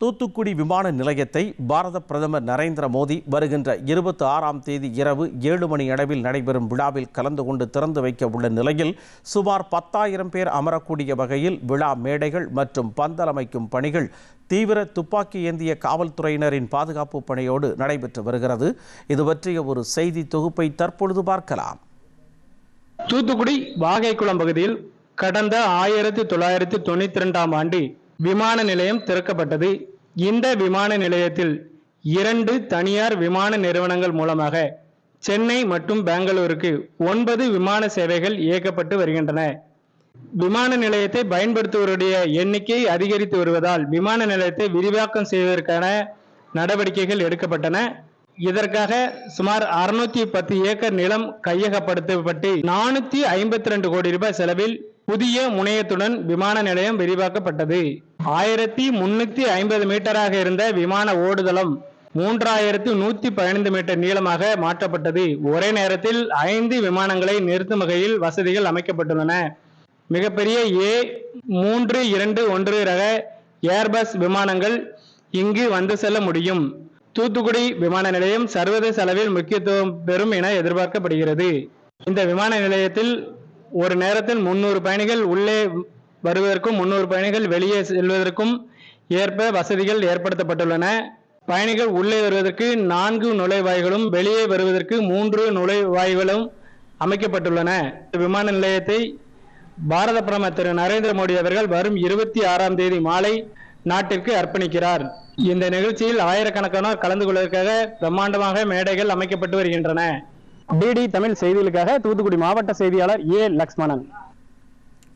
தூத்துக்குடி விமான நிலையத்தை பாரத பிரதமர் நரேந்திர மோடி வருகின்ற இருபத்தி ஆறாம் தேதி இரவு ஏழு மணி அளவில் நடைபெறும் விழாவில் கலந்து கொண்டு திறந்து வைக்க உள்ள நிலையில் சுமார் பத்தாயிரம் பேர் அமரக்கூடிய வகையில் விழா மேடைகள் மற்றும் பந்தல் அமைக்கும் பணிகள் தீவிர துப்பாக்கி ஏந்திய காவல்துறையினரின் பாதுகாப்பு பணியோடு நடைபெற்று வருகிறது. இது பற்றிய ஒரு செய்தி தொகுப்பை தற்பொழுது பார்க்கலாம். தூத்துக்குடி வாகைக்குளம் பகுதியில் கடந்த ஆயிரத்தி தொள்ளாயிரத்தி தொண்ணூத்தி ரெண்டாம் ஆண்டு விமான நிலையம் திறக்கப்பட்டது. இந்த விமான நிலையத்தில் இரண்டு தனியார் விமான நிறுவனங்கள் மூலமாக சென்னை மற்றும் பெங்களூருக்கு ஒன்பது விமான சேவைகள் இயக்கப்பட்டு வருகின்றன. விமான நிலையத்தை பயன்படுத்துவோருடைய எண்ணிக்கை அதிகரித்து வருவதால் விமான நிலையத்தை விரிவாக்கம் செய்வதற்கான நடவடிக்கைகள் எடுக்கப்பட்டன. இதற்காக சுமார் அறுநூத்தி பத்து ஏக்கர் நிலம் கையகப்படுத்தப்பட்டு நானூத்தி ஐம்பத்தி ரெண்டு கோடி ரூபாய் செலவில் புதிய முனையத்துடன் விமான நிலையம் விரிவாக்கப்பட்டது. ஆயிரத்தி முன்னூத்தி ஐம்பது மீட்டராக இருந்த விமான ஓடுதளம் மூன்றாயிரத்து நூத்தி பதினைந்து மீட்டர் நீளமாக மாற்றப்பட்டது. ஒரே நேரத்தில் ஐந்து விமானங்களை நிறுத்தும் வகையில் வசதிகள் அமைக்கப்பட்டுள்ளன. மிகப்பெரிய ஏ மூன்று இரண்டு ஒன்று ரக ஏர்பஸ் விமானங்கள் இங்கு வந்து செல்ல முடியும். தூத்துக்குடி விமான நிலையம் சர்வதேச அளவில் முக்கியத்துவம் பெறும் என எதிர்பார்க்கப்படுகிறது. இந்த விமான நிலையத்தில் ஒரு நேரத்தில் முன்னூறு பயணிகள் உள்ளே வருவதற்கும் முன்னூறு பயணிகள் வெளியே செல்வதற்கும் ஏற்ப வசதிகள் ஏற்படுத்தப்பட்டுள்ளன. பயணிகள் உள்ளே வருவதற்கு நான்கு நுழைவாய்களும் வெளியே வருவதற்கு மூன்று நுழைவாய்களும் அமைக்கப்பட்டுள்ளன. இந்த விமான நிலையத்தை பாரத பிரதமர் திரு நரேந்திர மோடி அவர்கள் வரும் இருபத்தி ஆறாம் தேதி மாலை நாட்டிற்கு அர்ப்பணிக்கிறார். இந்த நிகழ்ச்சியில் ஆயிரக்கணக்கானோர் கலந்து கொள்வதற்காக பிரம்மாண்டமாக மேடைகள் அமைக்கப்பட்டு வருகின்றன. டிடி தமிழ் செய்திகளுக்காக தூத்துக்குடி மாவட்ட செய்தியாளர் ஏ லக்ஷ்மணன்.